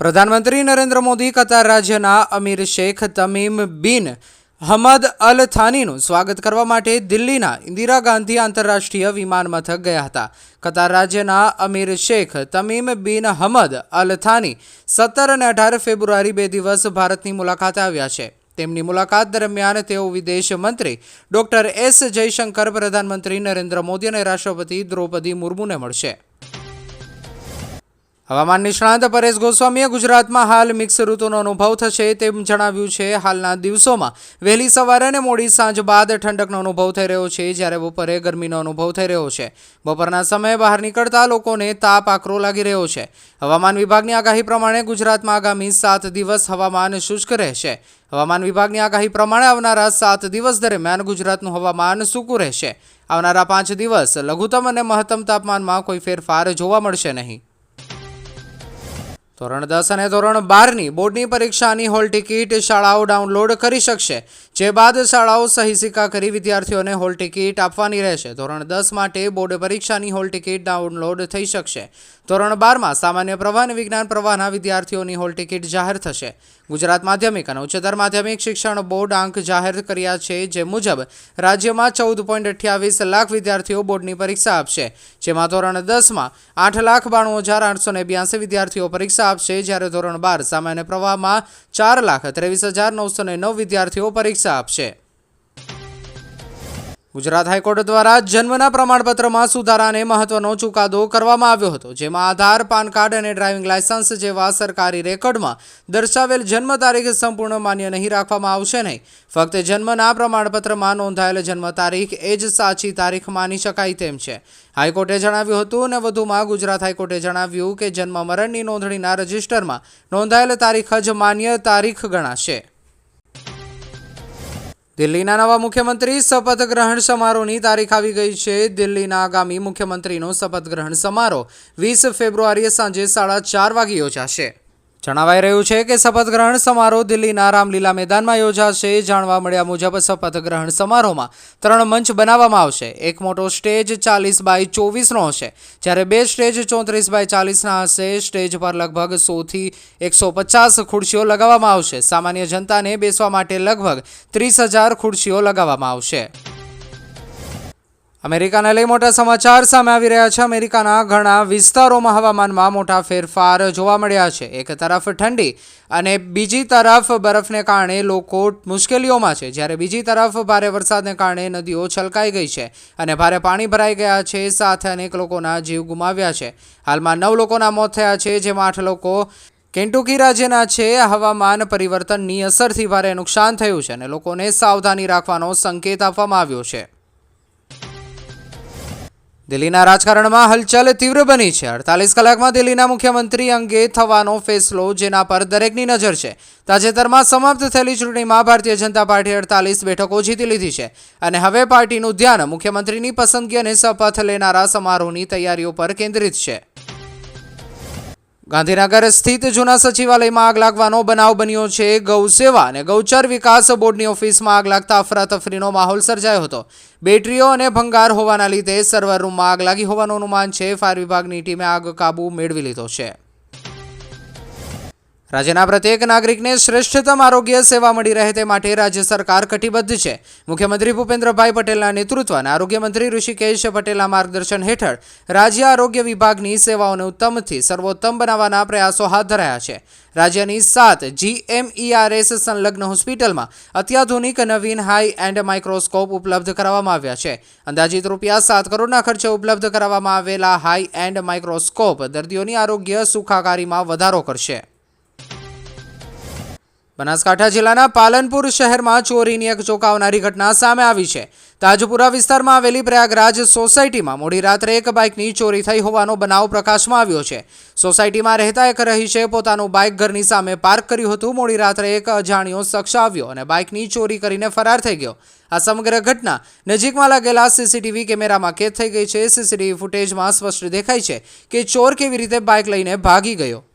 પ્રધાનમંત્રી નરેન્દ્ર મોદી કતાર રાજ્યના અમીર શેખ તમીમ બિન હમદ અલ થાનીનું સ્વાગત કરવા માટે દિલ્હીના ઇન્દિરા ગાંધી આંતરરાષ્ટ્રીય વિમાન મથક ગયા હતા. કતાર રાજ્યના અમીર શેખ તમીમ બિન હમદ અલ થાની સત્તર અને અઢાર ફેબ્રુઆરી બે દિવસ ભારતની મુલાકાતે આવ્યા છે. તેમની મુલાકાત દરમિયાન તેઓ વિદેશ મંત્રી ડોક્ટર એસ જયશંકર, પ્રધાનમંત્રી નરેન્દ્ર મોદી અને રાષ્ટ્રપતિ દ્રૌપદી મુર્મુને મળશે. હવામાન નિષ્ણાંત પરેશ ગોસ્વામીએ ગુજરાતમાં હાલ મિક્સ ઋતુનો અનુભવ થશે તેમ જણાવ્યું છે. હાલના દિવસોમાં વહેલી સવારે અને મોડી સાંજ બાદ ઠંડકનો અનુભવ થઈ રહ્યો છે, જ્યારે બપોરે ગરમીનો અનુભવ થઈ રહ્યો છે. બપોરના સમયે બહાર નીકળતા લોકોને તાપ આકરો લાગી રહ્યો છે. હવામાન વિભાગની આગાહી પ્રમાણે ગુજરાતમાં આગામી સાત દિવસ હવામાન શુષ્ક રહેશે. હવામાન વિભાગની આગાહી પ્રમાણે આવનારા સાત દિવસ દરમિયાન ગુજરાતનું હવામાન સૂકું રહેશે. આવનારા પાંચ દિવસ લઘુત્તમ અને મહત્તમ તાપમાનમાં કોઈ ફેરફાર જોવા મળશે નહીં. ધોરણ દસ અને ધોરણ બારની બોર્ડની પરીક્ષાની હોલ ટિકિટ શાળાઓ ડાઉનલોડ કરી શકશે. જે બાદ શાળાઓ સહી સિક્કા કરી વિદ્યાર્થીઓને હોલ ટિકિટ આપવાની રહેશે. ધોરણ દસ માટે બોર્ડ પરીક્ષાની હોલ ટિકિટ ડાઉનલોડ થઈ શકશે. ધોરણ બારમાં સામાન્ય પ્રવાહ અને વિજ્ઞાન પ્રવાહના વિદ્યાર્થીઓની હોલ ટિકિટ જાહેર થશે. ગુજરાત માધ્યમિક અને ઉચ્ચતર માધ્યમિક શિક્ષણ બોર્ડ આંક જાહેર કર્યા છે, જે મુજબ રાજ્યમાં ચૌદ પોઈન્ટ અઠ્યાવીસ લાખ વિદ્યાર્થીઓ બોર્ડની પરીક્ષા આપશે. જેમાં ધોરણ દસમાં આઠ લાખ બાણું હજાર આઠસો ને બ્યાસી વિદ્યાર્થીઓ પરીક્ષા આપશે. જ્યારે ધોરણ બાર સામાન્ય પ્રવાહમાં ચાર લાખ ત્રેવીસ હજાર નવસો ને નવ વિદ્યાર્થીઓ પરીક્ષા આપશે. ગુજરાત હાઈકોર્ટ દ્વારા જન્મના પ્રમાણપત્રમાં સુધારાને મહત્વનો ચુકાદો કરવામાં આવ્યો હતો, જેમાં આધાર, પાન કાર્ડ અને ડ્રાઇવિંગ લાયસન્સ જેવા સરકારી રેકોર્ડમાં દર્શાવેલ જન્મ તારીખ સંપૂર્ણ માન્ય નહીં રાખવામાં આવશે નહીં. ફક્ત જન્મના પ્રમાણપત્રમાં નોંધાયેલ જન્મ તારીખ એ જ સાચી તારીખ માની શકાય તેમ છે. હાઈકોર્ટે જણાવ્યું હતું અને વધુમાં ગુજરાત હાઈકોર્ટે જણાવ્યું કે જન્મ મરણની નોંધણીના રજિસ્ટરમાં નોંધાયેલ તારીખ જ માન્ય તારીખ ગણાશે. દિલ્હીના નવા મુખ્યમંત્રી શપથ ગ્રહણ સમારોહની તારીખ આવી ગઈ છે. દિલ્હીના આગામી મુખ્યમંત્રીનો શપથ ગ્રહણ સમારોહ વીસ ફેબ્રુઆરીએ સાંજે સાડા ચાર વાગે યોજાશે. જણાવાઈ રહ્યું છે કે શપથગ્રહણ સમારોહ દિલ્હીના રામલીલા મેદાનમાં યોજાશે. જાણવા મળ્યા મુજબ શપથગ્રહણ સમારોહમાં ત્રણ મંચ બનાવવામાં આવશે. એક મોટો સ્ટેજ ચાલીસ બાય ચોવીસનો હશે. જ્યારે બે સ્ટેજ ચોત્રીસ બાય ચાલીસના હશે. સ્ટેજ પર લગભગ સોથી એકસો પચાસ ખુરશીઓ લગાવવામાં આવશે. સામાન્ય જનતાને બેસવા માટે લગભગ ત્રીસ હજાર ખુરશીઓ લગાવવામાં આવશે. અમેરિકાને લઈ મોટા સમાચાર સામે આવી રહ્યા છે. અમેરિકાના ઘણા વિસ્તારોમાં હવામાનમાં મોટા ફેરફાર જોવા મળ્યા છે. એક તરફ ઠંડી અને બીજી તરફ બરફને કારણે લોકો મુશ્કેલીઓમાં છે. જ્યારે બીજી તરફ ભારે વરસાદને કારણે નદીઓ છલકાઈ ગઈ છે અને ભારે પાણી ભરાઈ ગયા છે. સાથે અનેક લોકોના જીવ ગુમાવ્યા છે. હાલમાં નવ લોકોના મોત થયા છે, જેમાં આઠ લોકો કેન્ટુકી રાજ્યના છે. હવામાન પરિવર્તનની અસરથી ભારે નુકસાન થયું છે અને લોકોને સાવધાની રાખવાનો સંકેત આપવામાં આવ્યો છે. દિલ્હીના રાજકારણમાં હલચલ તીવ્ર બની છે. અડતાલીસ કલાકમાં દિલ્હીના મુખ્યમંત્રી અંગે થવાનો ફેસલો, જેના પર દરેકની નજર છે. તાજેતરમાં સમાપ્ત થયેલી ચૂંટણીમાં ભારતીય જનતા પાર્ટીએ અડતાલીસ બેઠકો જીતી લીધી છે. અને હવે પાર્ટીનું ધ્યાન મુખ્યમંત્રીની પસંદગી અને શપથ લેનારા સમારોહની તૈયારીઓ પર કેન્દ્રિત છે. ગાંધીનગર સ્થિત જૂના સચિવાલયમાં આગ લાગવાનો બનાવ બન્યો છે. ગૌસેવા અને ગૌચર વિકાસ બોર્ડની ઓફિસમાં આગ લાગતા અફરાતફરીનો માહોલ સર્જાયો હતો. બેટરીઓ અને ભંગાર હોવાના લીધે સર્વર રૂમમાં આગ લાગી હોવાનું અનુમાન છે. ફાયર વિભાગની ટીમે આગ કાબુ મેળવી લીધો છે. રાજ્યના પ્રત્યેક નાગરિકને શ્રેષ્ઠતમ આરોગ્ય સેવા મળી રહે તે માટે રાજ્ય સરકાર કટિબદ્ધ છે. મુખ્યમંત્રી ભૂપેન્દ્રભાઈ પટેલના નેતૃત્વ અને આરોગ્ય ઋષિકેશ પટેલના માર્ગદર્શન હેઠળ રાજ્ય આરોગ્ય વિભાગની સેવાઓને ઉત્તમથી સર્વોત્તમ બનાવવાના પ્રયાસો હાથ ધરાયા છે. રાજ્યની સાત જીએમઈઆરએસ સંલગ્ન હોસ્પિટલમાં અત્યાધુનિક નવીન હાઈ એન્ડ માઇક્રોસ્કોપ ઉપલબ્ધ કરાવવામાં આવ્યા છે. અંદાજિત રૂપિયા સાત કરોડના ખર્ચે ઉપલબ્ધ કરાવવામાં આવેલા હાઈ એન્ડ માઇક્રોસ્કોપ દર્દીઓની આરોગ્ય સુખાકારીમાં વધારો કરશે. બનાસકાંઠા જિલ્લાના પાલનપુર શહેરમાં ચોરીની એક ચોંકાવનારી ઘટના સામે આવી છે. તાજપુરા વિસ્તારમાં આવેલી પ્રયાગરાજ સોસાયટીમાં મોડી રાત્રે એક બાઇકની ચોરી થઈ હોવાનો બનાવ પ્રકાશમાં આવ્યો છે. સોસાયટીમાં રહેતા એક રહીશે પોતાનું બાઇક ઘરની સામે પાર્ક કર્યું હતું. મોડી રાત્રે એક અજાણ્યો શખ્સ આવ્યો અને બાઇકની ચોરી કરીને ફરાર થઈ ગયો. આ સમગ્ર ઘટના નજીકમાં લાગેલા સીસીટીવી કેમેરામાં કેદ થઈ ગઈ છે. સીસીટીવી ફૂટેજમાં સ્પષ્ટ દેખાય છે કે ચોર કેવી રીતે બાઇક લઈને ભાગી ગયો.